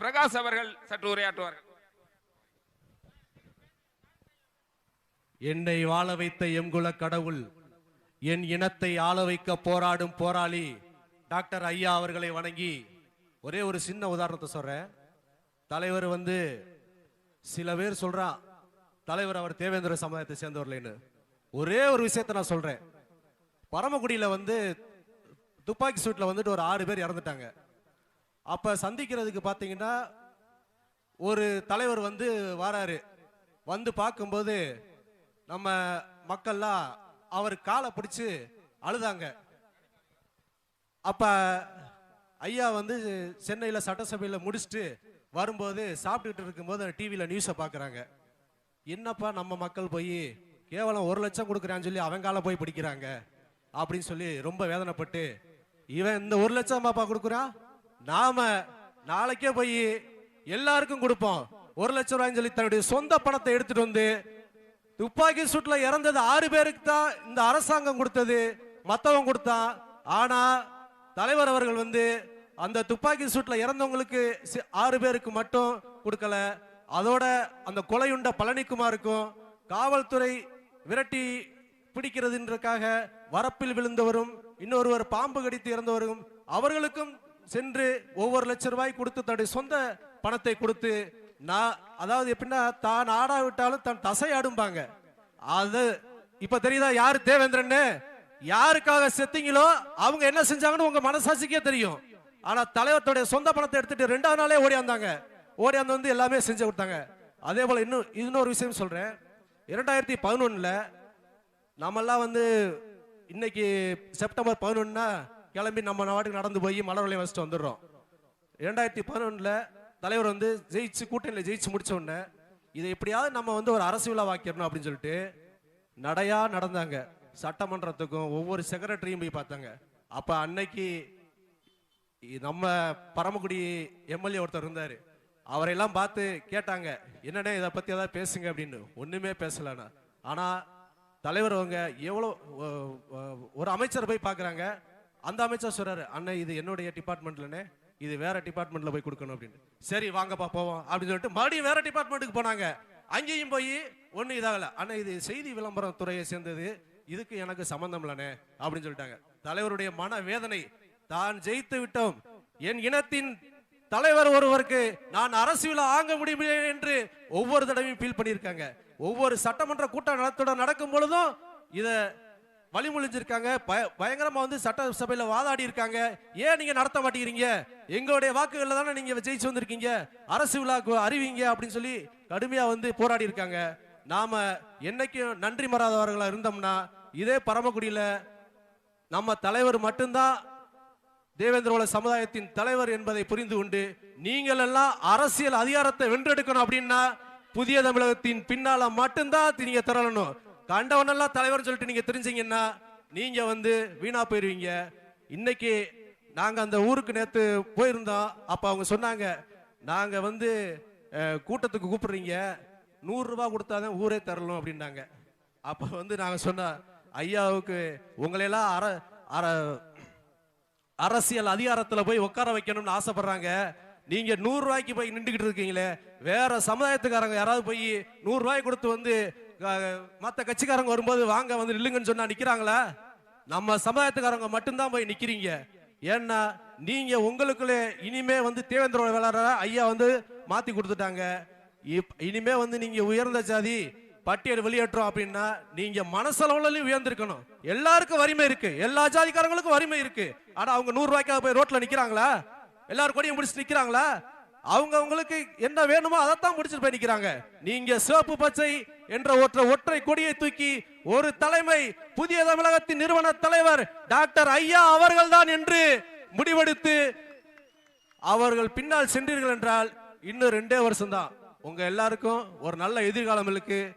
பிரகாஷ் அவர்கள் சற்று உரையாற்றுவார்கள். என்னை வாழ வைத்த எங்குல கடவுள் என் இனத்தை ஆள வைக்க போராடும் போராளி டாக்டர் ஐயா அவர்களை வணங்கி ஒரே ஒரு சின்ன உதாரணத்தை சொல்றேன். தலைவர் வந்து சில பேர் சொல்றா தலைவர் அவர் தேவேந்திர சமுதாயத்தை சேர்ந்தவர்கள்னு ஒரே ஒரு விஷயத்த நான் சொல்றேன். பரமக்குடியில வந்து துப்பாக்கி சூட்ல வந்துட்டு ஒரு ஆறு பேர் இறந்துட்டாங்க. அப்ப சந்திக்கிறதுக்கு பாத்தீங்கன்னா ஒரு தலைவர் வந்து வராரு. வந்து பார்க்கும்போது நம்ம மக்கள்லாம் அவர் காலை பிடிச்சு அழுதாங்க. அப்ப ஐயா வந்து சென்னையில சட்டசபையில முடிச்சுட்டு வரும்போது சாப்பிட்டுட்டு இருக்கும்போது டிவியில நியூஸை பார்க்குறாங்க என்னப்பா நம்ம மக்கள் போய் கேவலம் ஒரு லட்சம் கொடுக்குறான்னு சொல்லி அவங்கால போய் பிடிக்கிறாங்க. அப்படின்னு சொல்லி ரொம்ப வேதனைப்பட்டு இவன் இந்த ஒரு லட்சம் பாப்பா கொடுக்குறான்? நாம நாளைக்கே போய் எல்லாருக்கும் கொடுப்போம். ஒரு லட்சம் ரூபாய்ன்னு சொல்லி தன்னுடைய சொந்த பணத்தை எடுத்துட்டு வந்து துப்பாக்கி சூட்ல இறந்தது ஆறு பேருக்கு தான் இந்த அரசாங்கம் கொடுத்தது மத்தவன் கொடுத்தான். ஆனா தலைவர் அவர்கள் வந்து அந்த துப்பாக்கி சூட்டில் இறந்தவங்களுக்கு சி- ஆறு பேருக்கு மட்டும் கொடுக்கல. அதோட அந்த கொலையுண்ட பழனிக்குமாருக்கும் காவல்துறை விரட்டி பிடிக்கிறதுன்றக்காக வரப்பில் விழுந்தவரும் இன்னொருவர் பாம்பு கடித்து இறந்தவரும் அவர்களுக்கும் சென்று ஒவ்வொரு லட்சம் ரூபாய் கொடுத்து தன்னுடைய சொந்த பணத்தை கொடுத்து நான் அதாவது எப்படின்னா தான் ஆடாவிட்டாலும் தன் தசை ஆடும்பாங்க. அது இப்ப தெரியுதா யாரு தேவேந்திரன்னு? யாருக்காக செத்தீங்களோ அவங்க என்ன செஞ்சாங்கன்னு உங்க மனசாட்சிக்கே தெரியும். ஆனா தலைவருடைய சொந்த பணத்தை எடுத்துட்டு ரெண்டாவது நாளே ஓடியாந்தாங்க ஓடியாந்து வந்து எல்லாமே செஞ்சு கொடுத்தாங்க. அதே போல இன்னும் இன்னொரு விஷயம் சொல்றேன். இரண்டாயிரத்தி பதினொன்னுல நம்மெல்லாம் வந்து இன்னைக்கு செப்டம்பர் பதினொன்னா கிளம்பி நம்ம நாட்டுக்கு நடந்து போய் மலர் வளையம் வச்சுட்டு வந்துடுறோம். இரண்டாயிரத்தி பதினொன்றில் தலைவர் வந்து ஜெயிச்சு கூட்டணியில் ஜெயிச்சு முடிச்ச உடனே இதை எப்படியாவது நம்ம வந்து ஒரு அரசு விழா வாக்கிடணும் அப்படின்னு சொல்லிட்டு நடையா நடந்தாங்க. சட்டமன்றத்துக்கும் ஒவ்வொரு செக்ரட்டரியும் போய் பார்த்தாங்க. அப்ப அன்னைக்கு நம்ம பரமக்குடி எம்எல்ஏ ஒருத்தர் இருந்தார். அவரையெல்லாம் பார்த்து கேட்டாங்க என்னண்ணே இதை பத்தி ஏதாவது பேசுங்க அப்படின்னு. ஒண்ணுமே பேசலண்ணா. ஆனா தலைவர் அவங்க எவ்வளோ ஒரு அமைச்சர் போய் பார்க்குறாங்க. அந்த அமைச்சர் சொல்றாரு அண்ணன் இது என்னுடைய டிபார்ட்மெண்ட்லனே இது வேற டிபார்ட்மெண்ட்ல போய் கொடுக்கணும் அப்படின்னு. சரி வாங்கப்பா போவோம் அப்படின்னு சொல்லிட்டு மறுபடியும் வேற டிபார்ட்மெண்ட்டுக்கு போனாங்க. அங்கேயும் போய் ஒன்றும் இதாகல ஆனால் இது செய்தி விளம்பரம் துறையை சேர்ந்தது இதுக்கு எனக்கு சம்மந்தம் இல்லைனே அப்படின்னு சொல்லிட்டாங்க. தலைவருடைய மன வேதனை தான் ஜெயித்து விட்டோம். என் இனத்தின் தலைவர் ஒருவருக்கு நான் அரசியல ஆங்க முடியவில்லை என்று ஒவ்வொரு தடவையும் ஃபீல் பண்ணியிருக்காங்க. ஒவ்வொரு சட்டமன்ற கூட்டம் நடத்துடன் நடக்கும் பொழுதும் இதை வழிமொழிஞ்சிருக்காங்க. பய- பயங்கரமா வந்து சட்டசபையில வாதாடி இருக்காங்க ஏன் நீங்க நடத்த மாட்டேங்கிறீங்க? எங்களுடைய வாக்குகள்ல தானே நீங்க ஜெயிச்சு வந்திருக்கீங்க. அரசு விழாக்கு அறிவிங்க அப்படின்னு சொல்லி கடுமையா வந்து போராடி இருக்காங்க நாம என்னைக்கும் நன்றி மறாதவர்களா இருந்தோம்னா இதே பரமக்குடியில நம்ம தலைவர் மட்டும்தான் தேவேந்திரோல சமுதாயத்தின் தலைவர் என்பதை புரிந்து கொண்டு நீங்கள் எல்லாம் அரசியல் அதிகாரத்தை வென்றெடுக்கணும் அப்படின்னா புதிய தமிழகத்தின் பின்னால மட்டும்தான் நீங்க திரளணும். கண்டவனெல்லாம் தலைவர் சொல்லிட்டு நீங்க தெரிஞ்சீங்கன்னா நீங்க வந்து வீணா போயிருவீங்க. இன்னைக்கு நாங்க அந்த ஊருக்கு நேத்து போயிருந்தோம். அப்ப அவங்க சொன்னாங்க நாங்க வந்து கூட்டத்துக்கு கூப்பிடுறீங்க. நூறு ரூபாய் கொடுத்தாதான் ஊரே தரணும் அப்படின்னாங்க. அப்ப வந்து நாங்க சொன்ன ஐயாவுக்கு உங்களையெல்லாம் அர அற அரசியல் அதிகாரத்துல போய் உட்கார வைக்கணும்னு ஆசைப்படுறாங்க. நீங்க நூறு ரூபாய்க்கு போய் நின்றுகிட்டு இருக்கீங்களே. வேற சமுதாயத்துக்காரங்க யாராவது போய் நூறு ரூபாய் கொடுத்து வந்து மற்ற கட்சிக்காரங்க வரும்போது வாங்க வந்து நில்லுங்கன்னு சொன்னா நிக்கிறாங்களா? நம்ம சமுதாயத்துக்காரங்க மட்டும்தான் போய் நிக்கிறீங்க. ஏன்னா நீங்க உங்களுக்குள்ளே இனிமே வந்து தேவேந்திர வேளாளர ஐயா வந்து மாத்தி கொடுத்துட்டாங்க. இப்- இனிமே வந்து நீங்க உயர்ந்த ஜாதி பட்டியல் வெளியேற்றோம் அப்படின்னா நீங்க மனசளவுலயும் உயர்ந்திருக்கணும். எல்லாருக்கும் வறுமை இருக்கு. எல்லா ஜாதிக்காரங்களுக்கும் வறுமை இருக்கு. ஆனா அவங்க நூறு ரூபாய்க்காக போய் ரோட்ல நிக்கிறாங்களா? எல்லாரும் கொடியும் முடிச்சு நிக்கிறாங்களா? அவங்க அவங்களுக்கு என்ன வேணுமோ அதைத்தான் முடிச்சுட்டு போய் நிக்கிறாங்க. நீங்க சிவப்பு பச்சை என்ற ஒற்றை ஒற்றை கொடியை தூக்கி ஒரு தலைமை புதிய தமிழகத்தின் நிறுவன தலைவர் டாக்டர் ஐயா அவர்கள்தான் என்று முடிவெடுத்து அவர்கள் பின்னால் சென்றீர்கள் என்றால் இன்னும் ரெண்டே வருஷம் தான் உங்க எல்லாருக்கும் ஒரு நல்ல எதிர்காலம் இருக்கு.